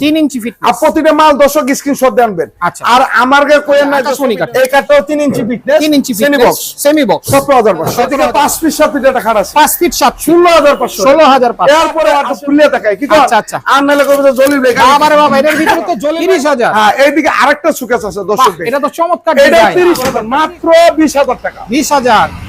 3 ইঞ্চি ফিটনেস আর প্রতিটা মাল আর না সোনি কাট এই একটা আরেকটা সুকেস আছে দর্শক এটা তো চমৎকার ডিজাইন এটা হাজার মাত্র 20000 টাকা। 20000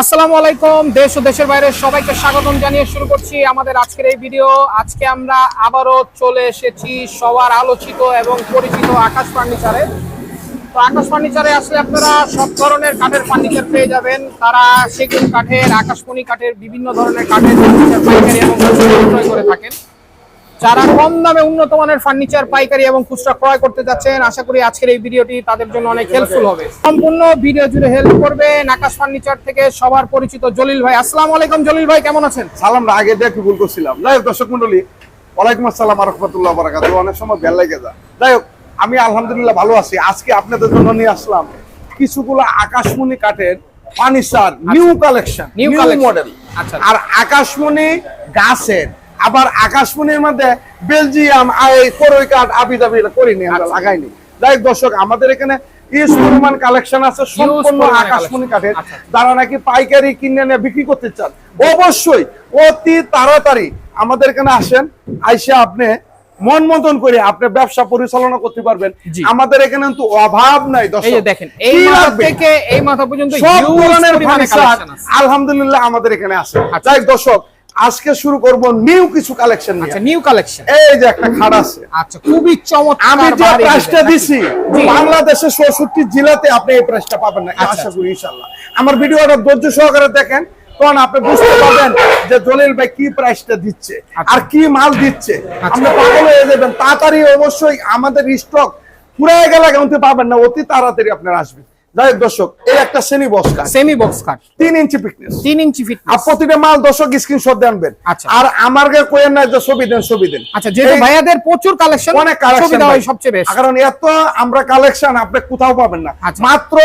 আসসালামু আলাইকুম, দেশ ও দেশের বাইরে সবাইকে স্বাগতম জানিয়ে শুরু করছি আমাদের আজকের এই ভিডিও। আজকে আমরা আবারও চলে এসেছি সবার আলোচিত এবং পরিচিত আকাশ ফার্নিচারে। তো আকাশ ফার্নিচারে আসলে আপনারা সব ধরনের কাঠের ফার্নিচার পেয়ে যাবেন। তারা সেগুন কাঠের, আকাশমণি কাঠের, বিভিন্ন ধরনের কাঠের ফার্নিচার পাইকারি এবং বিক্রয় করে থাকেন। যারা কম দামে উন্নত মানের ফার্নিচার পাইকারি এবং খুচরা ক্রয় করতে যাচ্ছেন আশা করি আজকের এই ভিডিওটি তাদের জন্য অনেক হেল্পফুল হবে। সম্পূর্ণ ভিডিও জুড়ে হেল্প করবে আকাশ ফার্নিচার থেকে সবার পরিচিত জলিল ভাই। আসসালাম আলাইকুম জলিল ভাই কেমন আছেন? সালাম আগে একটু ভুল করছিলাম। যাই হোক দর্শক মন্ডলী ওয়ালাইকুম আসসালাম রহমতুল্লাহ বারাকাত অনেক সময় বেল লেগে যায় যাই হোক আমি আলহামদুলিল্লাহ ভালো আছি। আজকে আপনাদের জন্য নিয়ে আসলাম কিছুগুলো আকাশমণি কাঠের furniture new collection new model আচ্ছা। আর আকাশমণি গাছের। আবার আকাশমণির মধ্যে বেলজিয়াম করই কাঠ আবি দাবি করিনি আমরা আচ্ছা। লাগাইনি যাই দর্শক আমাদের এখানে ইউজ কালেকশন আছে সম্পূর্ণ আকাশমণি কাঠের আচ্ছা। যারা নাকি পাইকারি কিনে নিয়ে বিক্রি করতে চান অবশ্যই অতি তাড়াতাড়ি আমাদের এখানে আসেন আইসা আপনি মন মতন করে আপনি ব্যবসা পরিচালনা করতে পারবেন আমাদের এখানে কিন্তু অভাব নাই এই দর্শক দেখেন এই মাথা? থেকে এই মাথা পর্যন্ত সব ধরনের। আলহামদুলিল্লাহ আমাদের এখানে আছে আচ্ছা। যাই দর্শক আজকে শুরু করব নিউ কিছু কালেকশন আচ্ছা নিউ কালেকশন এই যে একটা খাট আছে। আচ্ছা খুবই চমৎকার আমি যে প্রাইসটা দিছি বাংলাদেশের চৌষট্টি জেলাতে আপনি এই প্রাইসটা পাবেন না। আচ্ছা, আশা করি ইনশাল্লাহ আমার ভিডিওটা ধৈর্য সহকারে দেখেন তখন আপনি বুঝতে পারবেন যে জলিল ভাই কি প্রাইসটা দিচ্ছে আচ্ছা। আর কি মাল দিচ্ছে। আপনি পাগল হয়ে যাবেন? তাড়াতাড়ি অবশ্যই আমাদের স্টক পুরাই গেলে কিন্তু পাবেন না অতি তাড়াতাড়ি আপনারা আসবেন। যাই দর্শক এই একটা সেমি বক্স ইঞ্চি ইঞ্চি আর প্রতিটা মাল দর্শক স্ক্রিনশট দিয়ে আনবেন। আচ্ছা। আর আমার কোয়েন না যে ছবি দেন ছবি দেন। আচ্ছা যেহেতু ভাইয়াদের প্রচুর কালেকশন অনেক কালেকশন সুবিধা সবচেয়ে বেশি কারণ এত আমরা কালেকশন আপনি কোথাও পাবেন না। আচ্ছা। মাত্র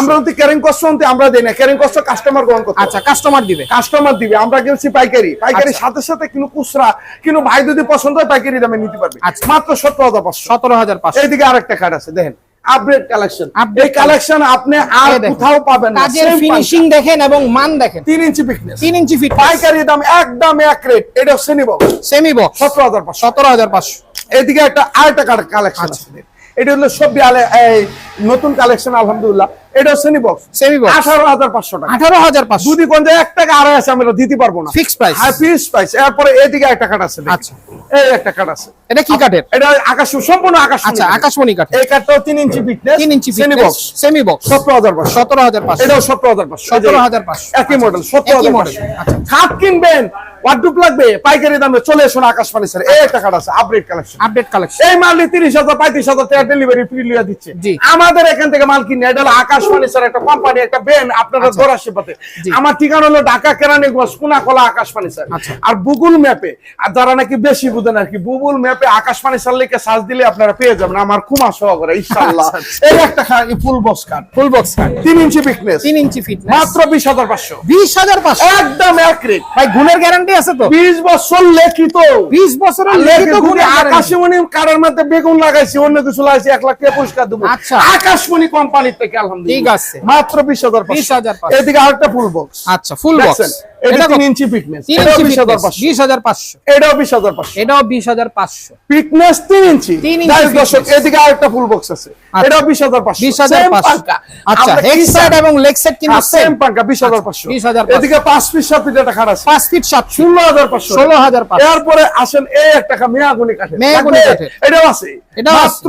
আমরা যদি ক্যারিং আনতে আমরা দিই না। ক্যারিং কষ্ট কাস্টমার গ্রহণ করতে আচ্ছা কাস্টমার দিবে। কাস্টমার দিবে। আমরা পাইকারি। পাইকারি। সাথে সাথে খুচরা কিন্তু ভাই যদি পছন্দ হয় পাইকারি দামে নিতে পারবে। মাত্র সতেরো হাজার পাঁচশো। সতেরো হাজার পাঁচশো। এইদিকে আরেকটা কার্ড আছে দেখেন। আপডেট কালেকশন এই কালেকশন আপনি আর কোথাও পাবেন না। কাজের ফিনিশিং দেখেন এবং মান দেখেন। তিন ইঞ্চি ফিটনেস তিন ইঞ্চি ফিট পাইকারি দাম একদম এক রেট এটা সেমি বক্স সেমি বক্স সতেরো হাজার পাঁচশো। সতেরো হাজার পাঁচশো। এদিকে একটা আরেকটা কালেকশন আচ্ছা। আছে। এটা হলো সব আলে এই নতুন কালেকশন আলহামদুলিল্লাহ। এটা বক্স সেমি বক্স টাকা। কোন আড়াই আছে আমরা দিতে পারব না? হ্যাঁ ফিক্স প্রাইস এরপরে এদিকে একটা কাঠ আছে আচ্ছা। এই একটা আছে। এটা কি এটা আকাশ সম্পূর্ণ আকাশ আচ্ছা আকাশমণি এই inch fitness inch box semi box এটাও একই মডেল আচ্ছা। খাট কিনবেন ওয়ার্ডরোব লাগবে পাইকারি দামে চলে এসো আকাশ ফার্নিচার এই একটা কাঠ আছে আপডেট কালেকশন আপডেট কালেকশন এই মাল তিরিশ হাজার পঁয়ত্রিশ হাজার টাকা ডেলিভারি ফ্রি লিয়া দিচ্ছে। জি। আমাদের এখান থেকে মাল কিনে এটা হলো আকাশ ফার্নিচার একটা কোম্পানি একটা বেন আপনারা আচ্ছা। আমার ঠিকানা হলো ঢাকা কেরানীগঞ্জ কোনাকলা আকাশ ফার্নিচার আচ্ছা। আর গুগল ম্যাপে আর যারা নাকি বেশি বুঝেন আর কি গুগল ম্যাপে আকাশ ফার্নিচার লিখে সার্চ দিলে আপনারা পেয়ে যাবেন আমার খুমা সহকারে ইনশাআল্লাহ। আচ্ছা। এই একটা full box card full box কাঠ তিন ইঞ্চি পিকনেস তিন ইঞ্চি ফিট মাত্র বিশ হাজার পাঁচশো। বিশ হাজার পাঁচশো? একদম এক ভাই গুণের গ্যারান্টি আছে তো? বিশ বছর লেখিত। বিশ বছরের লেখিত। আকাশমণি কারের মধ্যে বেগুন লাগাইছি অন্য কিছু লাগাইছি এক লাখ টাকা পুরস্কার দেবো। আচ্ছা। আকাশমণি কোম্পানি থেকে আলহামদুলিল্লাহ। ঠিক আছে। মাত্র বিশ হাজার 20,500 এদিকে আরেকটা ফুল বক্স আচ্ছা ফুল বক্স এটা তিন ইঞ্চি ফিটনেস তিন এটাও ইঞ্চি বিশ হাজার পাঁচশো বিশ হাজার পাঁচশো এটাও বিশ হাজার পাঁচশো এটাও বিশ হাজার পাঁচশো ফিটনেস তিন ইঞ্চি তিন ইঞ্চি যাই হোক দর্শক এদিকে আরেকটা ফুল বক্স আছে আচ্ছা। এটাও বিশ হাজার পাঁচশো বিশ হাজার Same পাঁচশো পাঙ্কা। আচ্ছা হেড সাইড এবং লেগ সাইড কিন্তু হ্যাঁ, সেম পাঙ্কা, বিশ হাজার পাঁচশো। 20,500 এদিকে পাঁচ পিস সাত পিস একটা খাট আছে ফিট এরপরে আসেন এই একটা কা- মেয়াগুনি মেয়াগুনি। এটাও আছে। মাত্র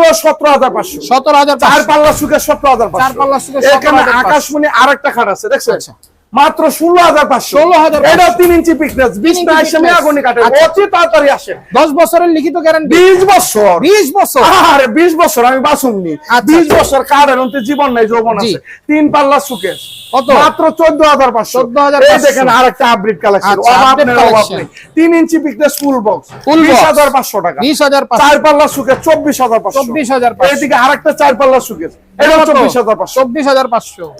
চার পাল্লা সুখে সতেরো হাজার চার পাল্লা সুখে 17,500 আকাশমণি আর একটা খাট আছে দেখছেন আচ্ছা। মাত্র ষোলো হাজার পাঁচশো। 16,500 এটা তিন ইঞ্চি পিকনেস বিশ ইঞ্চি না এসে thickness। মেয়াগুনি কাটে। আচ্ছা। অতি তাড়াতাড়ি আসে। দশ বছরের লিখিত গ্যারান্টি বিশ বছর। বিশ বছর। আরে বিশ বছর আমি বাসুমনি আচ্ছা, বিশ আচ্ছা। বছর কারের অন্তে জীবন নাই যৌবন আছে। তিন পাল্লা সুকেশ কত? মাত্র চোদ্দ হাজার পাঁচশো। 14,500 এই দেখেন আরেকটা আপডেট কালেকশন তিন ইঞ্চি পিকনেস ফুল বক্স বিশ হাজার পাঁচশো টাকা। বিশ হাজার চার পাল্লা সুকেশ চব্বিশ হাজার পাঁচশো। 24,500 এইদিকে আরেকটা চার পাল্লা সুকেশ এটা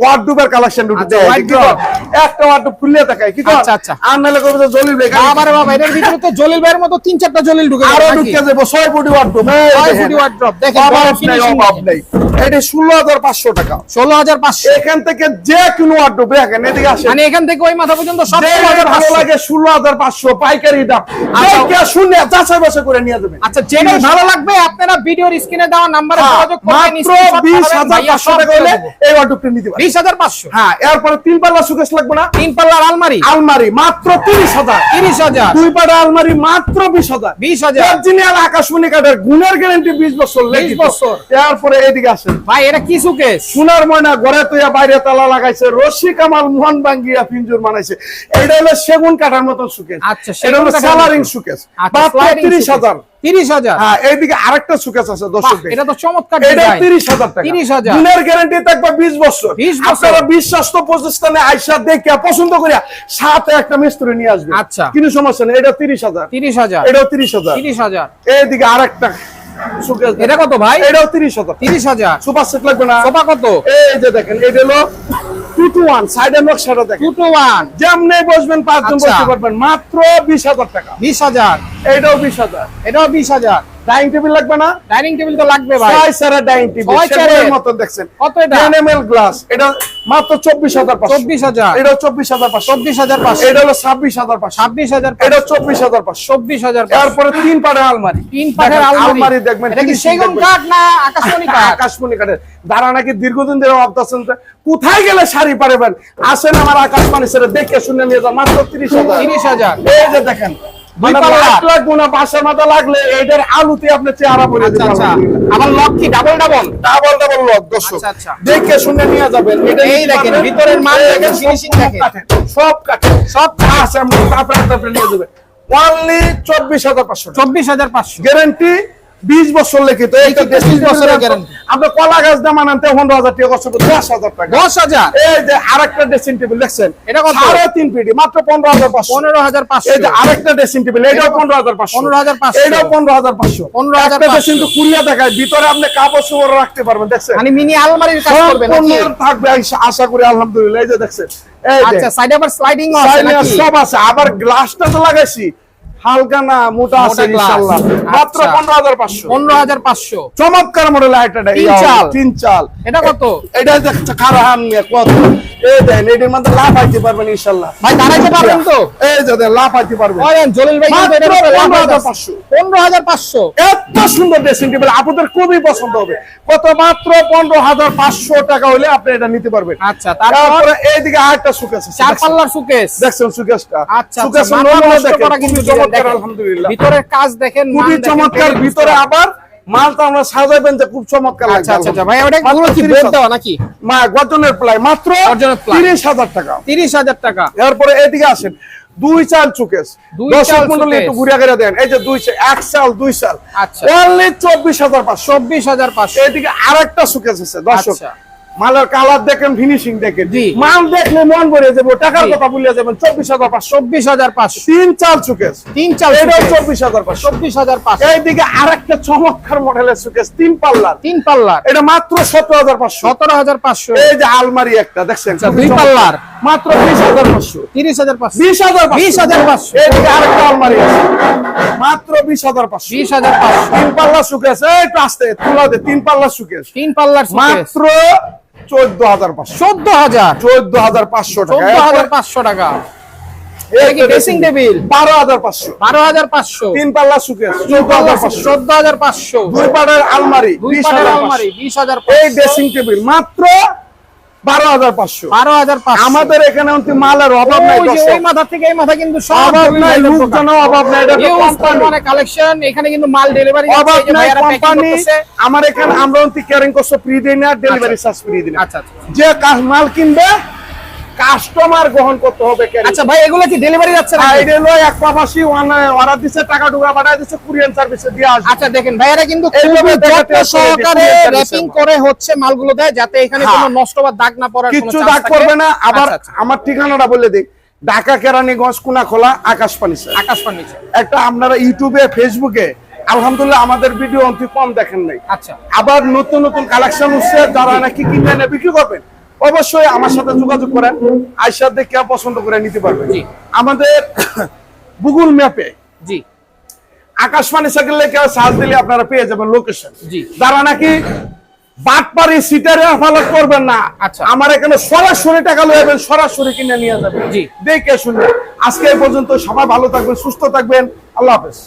ওয়ার্ডরোবের কালেকশন দুটো আচ্ছা? একটা ওয়ার্ডরোব কি আচ্ছা, আচ্ছা। আর নাহলে করবে যে জলিল বেকার বাবা বাবা এটার ভিতরে তো জলিল ভাইয়ের মতো তিন চারটা জলিল ঢুকে আরও ঢুকে যাব। ছয় ফুটি ওয়ার্ডরোব ছয় ফুটি wardrobe, দেখেন, অভাব বড় অভাব দেখেন। এটা ষোলো হাজার পাঁচশো টাকা। ষোলো হাজার পাঁচশো। এখান থেকে যে কোনো ওয়ার্ডরোব দেখেন এদিকে আসেন। মানে এখান থেকে ওই মাথা পর্যন্ত সব ষোলো হাজার ভালো পাঁচশো। লাগে পাইকারি দাম। শুনে যাচাই বাছাই করে নিয়ে যাবেন। আচ্ছা ভালো লাগবে আপনারা ভিডিওর স্ক্রিনে দেওয়া নাম্বারে হ্যাঁ, যোগাযোগ করবেন মাত্র screenshot বিশ পাঠাবেন, হাজার ভাইয়া পাঁচশো সব টাকা হলে এই ওয়ার্ডরোবটা নিতে পারেন বিশ হ্যাঁ এরপরে তিন পাল্লা সুকেশ লাগবে না। তিন পাল্লার আলমারি? আলমারি মাত্র তিরিশ হাজার। তিরিশ হাজার। দুই পাড়া আলমারি মাত্র বিশ হাজার। অরিজিনাল আকাশমণি কাঠের গুণের গ্যারান্টি বিশ বছর লিখিত। বছর। এরপরে এদিকে আসেন। ভাই এটা কি সুকেশ সোনার ময়না ঘরে তুইয়া বাইরে তালা লাগাইছে। রশি কামাল মোহন বাঙ্গিয়া পিঞ্জুর বানাইছে এটা হলো সেগুন কাঠার মতন সুকেশ আচ্ছা, এটা হলো সালারিং মতো। সুকেশ আচ্ছা, মাত্র sliding তিরিশ suitcase। হাজার। তিরিশ হাজার হ্যাঁ এইদিকে আরেকটা সুকেশ আছে দর্শক এটা তো চমৎকার এটা ডিজাইন তিরিশ হাজার টাকা। 30,000 গুণের গ্যারান্টি থাকবে 20 বছর। আপনারা বিশ্বস্ত প্রতিষ্ঠানে আইসা দেখে পছন্দ করিয়া সাথে একটা মিস্ত্রি নিয়ে আসবে আচ্ছা। কিন্তু সমস্যা নেই এটা তিরিশ হাজার। তিরিশ হাজার। এটাও তিরিশ হাজার। তিরিশ হাজার। এইদিকে আরেকটা এটা কত ভাই? এটাও তিরিশ হাজার। তিরিশ হাজার। সুপার সেট লাগবে না? সোফা কত? এই যে দেখেন এটা হলো টু টু ওয়ান সাইডের নকশাটা দেখেন। টু টু ওয়ান যেমনি বসবেন পাঁচজন আচ্ছা। বসতে পারবেন। মাত্র বিশ হাজার টাকা। বিশ হাজার। এটাও বিশ হাজার। এটাও বিশ হাজার। ডাইনিং টেবিল লাগবে না? ডাইনিং টেবিল তো লাগবে ভাই। ছয় সারা ডাইনিং টেবিল চারের। দেখছেন। কত এটা? গ্লাস এটা মাত্র চব্বিশ হাজার চব্বিশ হাজার। এটাও চব্বিশ হাজার পাঁচশো। চব্বিশ হাজার পাঁচশো। এটা হলো ছাব্বিশ হাজার পাঁচশো। ছাব্বিশ হাজার এটা চব্বিশ হাজার পাঁচশো। চব্বিশ হাজার পাঁচশো। এরপরে তিন পাড়ের আলমারি। তিন দেখেন, আলমারি। দেখবেন এটা কি সেগুন কাঠ না আকাশমণি কাঠ? আকাশমণি কাঠের। যারা নাকি দীর্ঘদিন ধরে যে কোথায় গেলে শাড়ি পারবেন? আসেন আমার আকাশমণি ছেড়ে দেখে শুনে নিয়ে যান মাত্র তিরিশ হাজার। তিরিশ হাজার। এই যে দেখেন পাল্লা। লাখ লাখ গুণা বাসার মাথা লাগলে এইটার আলুতে আপনি চেহারা পরে আচ্ছা আবার লক কি double double double double lock দর্শক। দেখে শুনে নিয়ে যাবেন এটা এই নিতে দেখেন, পারবেন। ভিতরের মাল দেখেন, সব দেখেন। সব কাঠে সব আছে আমি তারপরে তারপরে নিয়ে যাবেন অনলি চব্বিশ হাজার পাঁচশো চব্বিশ হাজার পাঁচশো গ্যারান্টি বিশ বছর লিখিত 20 বছরের guarantee। আপনি কলা গাছ দাম আনতে পনেরো হাজার টাকা কষ্ট করে দশ হাজার টাকা। দশ হাজার? এই যে আরেকটা ড্রেসিং টেবিল দেখছেন? এটা? সাড়ে তিন ফিটি মাত্র পনেরো হাজার পাঁচশো। পনেরো হাজার পাঁচশো। এই যে আরেকটা ড্রেসিং টেবিল এটাও এটা পনেরো হাজার পাঁচশো। 15,500 এটাও পনেরো হাজার পাঁচশো। 15,500 ড্রেসিং তো কুড়িয়া দেখায় ভিতরে আপনি কাপড় চোপড় রাখতে পারবেন দেখছেন? মানে মিনি আলমারির কাজ করবে নাকি? সম্পূর্ণ থাকবে আশা- করি আলহামদুলিল্লাহ এই যে দেখছেন। এই যে আচ্ছা সাইডে আবার স্লাইডিং আছে সব আছে আবার গ্লাসটা তো লাগাইছি। হালকা না মোটা আছে ইনশাআল্লাহ। মাত্র আচ্ছা। পনেরো হাজার পাঁচশো। পনেরো হাজার পাঁচশো। চমৎকার মডেল এটা তিন চাল। তিন চাল। এটা কত? এটা খারাপ কত? এই দেন এটির মধ্যে লাভ হাইতে পারবেন ইনশাল্লাহ। ভাই দাঁড়াইতে পারবেন তো? এই যে দেন, লাভ হাইতে পারবেন। বলেন জলিল ভাই কিন্তু মাত্র এটার 15,500 পনেরো হাজার পাঁচশো। এত সুন্দর ড্রেসিং টেবিল আপনাদের খুবই পছন্দ হবে। কত মাত্র পনেরো হাজার পাঁচশো টাকা হলে আপনি এটা নিতে পারবেন। আচ্ছা তারপর? এইদিকে আরেকটা সুকেশ চার পাল্লার সুকেশ দেখছেন সুকেশটা আচ্ছা সুকেশ আচ্ছা, দেখেন, করা কিন্তু চমৎকার আলহামদুলিল্লাহ। ভিতরের কাজ দেখেন খুবই চমৎকার ভিতরে আবার মালটা আমরা সাজাবেন যে খুব চমৎকার আচ্ছা আচ্ছা আচ্ছা ভাই ওটা মাত্র কি বেড দেওয়া নাকি? মা গর্জনের প্লাই মাত্র তিরিশ হাজার টাকা। তিরিশ হাজার টাকা। এরপরে এদিকে আসেন দুই চাল চুকেস। দর্শক মন্ডলী একটু ঘুরে ঘুরে দেন। এই যে দুই এক সাল দুই সাল। অনলি চব্বিশ হাজার পাঁচশো। চব্বিশ হাজার পাঁচশো। এদিকে আরেকটা সুকেস আছে দর্শক। মালের কালার দেখেন ফিনিশিং দেখেন। মাল দেখলে মন ভরে যাব টাকার। কথা বলিয়া যাবেন চব্বিশ হাজার পাঁচশো চব্বিশ হাজার পাঁচশো তিন চাল সুকেস তিন চাল এটাও। চব্বিশ হাজার পাঁচশো চব্বিশ হাজার পাঁচশো এইদিকে আরেকটা চমৎকার মডেলের সুকেস তিন পাল্লার তিন পাল্লার এটা মাত্র সতেরো হাজার পাঁচশো সতেরো হাজার পাঁচশো এই যে আলমারি একটা দেখছেন আচ্ছা, দুই পাল্লার। মাত্র বিশ হাজার পাঁচশো তিরিশ হাজার পাঁচশো বিশ হাজার বিশ হাজার পাঁচশো এইদিকে আরেকটা আলমারি আছে মাত্র বিশ হাজার পাঁচশো বিশ হাজার পাঁচশো তিন পাল্লা সুকেস একটু আসতে তুলা দে তিন পাল্লা সুকেস তিন পাল্লার মাত্র চোদ্দ হাজার পাঁচশো। চোদ্দ হাজার? চোদ্দ হাজার পাঁচশো টাকা। চোদ্দ হাজার পাঁচশো টাকা। এই এটা কি ড্রেসিং টেবিল? বারো হাজার পাঁচশো। বারো হাজার পাঁচশো। তিন পাল্লা সুকেস চোদ্দ হাজার পাঁচশো। চোদ্দ হাজার পাঁচশো। দুই পাড়ার আলমারি দুই বিশ হাজার আলমারি বিশ হাজার এই ড্রেসিং টেবিল। মাত্র বারো হাজার পাঁচশো। বারো হাজার আমাদের এখানে মালের অভাব নাই ওই যে মাথা থেকে এই মাথা কিন্তু অভাব নাই অভাব নাই এটা Huge কোম্পানি পরিমাণে কালেকশন এখানে কিন্তু মাল ডেলিভারি অভাব নাই কোম্পানি আমার এখানে আমরা ক্যারিং করছ ফ্রি দিই না ডেলিভারি চার্জ ফ্রি দিই আচ্ছা আচ্ছা। যে মাল কিনবে কাস্টমার গ্রহণ করতে হবে আচ্ছা ভাই এগুলো কি ডেলিভারি যাচ্ছে না আইডে লয় এক প্রবাসী অর্ডার দিচ্ছে টাকা টুকা পাঠায় দিচ্ছে কুরিয়ান সার্ভিসে দিয়ে আসবে। আচ্ছা দেখেন ভাইয়ারা কিন্তু খুবই যত্ন সহকারে র্যাপিং করে হচ্ছে মালগুলো দেয় যাতে এখানে হ্যাঁ। কোনো নষ্ট বা দাগ না পড়ার কোনো কিচ্ছু দাগ। করবে না। আবার আচ্ছা, আচ্ছা। আমার ঠিকানাটা বলে দিই। ঢাকা কেরানীগঞ্জ কুনা খোলা আকাশ পানি স্যার। আকাশ ফার্নিচার একটা আপনারা ইউটিউবে ফেসবুকে আলহামদুলিল্লাহ আমাদের ভিডিও অন্তি কম দেখেন নাই। আচ্ছা। আবার নতুন নতুন কালেকশন উঠছে যারা নাকি কিনে বিক্রি করবেন অবশ্যই আমার সাথে যোগাযোগ করেন আইসার দেখে পছন্দ করে নিতে পারবেন। আমাদের গুগল ম্যাপে জি। আকাশবাণী সাইকেল লেখে সার্চ দিলে আপনারা পেয়ে যাবেন লোকেশন জি। যারা নাকি বাটপারি সিটারে ফালাত করবেন না আচ্ছা। আমার এখানে সরাসরি টাকা লয়ে যাবেন সরাসরি কিনে নিয়ে যাবেন। জি। দেখে শুনবেন আজকে এই পর্যন্ত সবাই ভালো থাকবেন সুস্থ থাকবেন। আল্লাহ হাফেজ।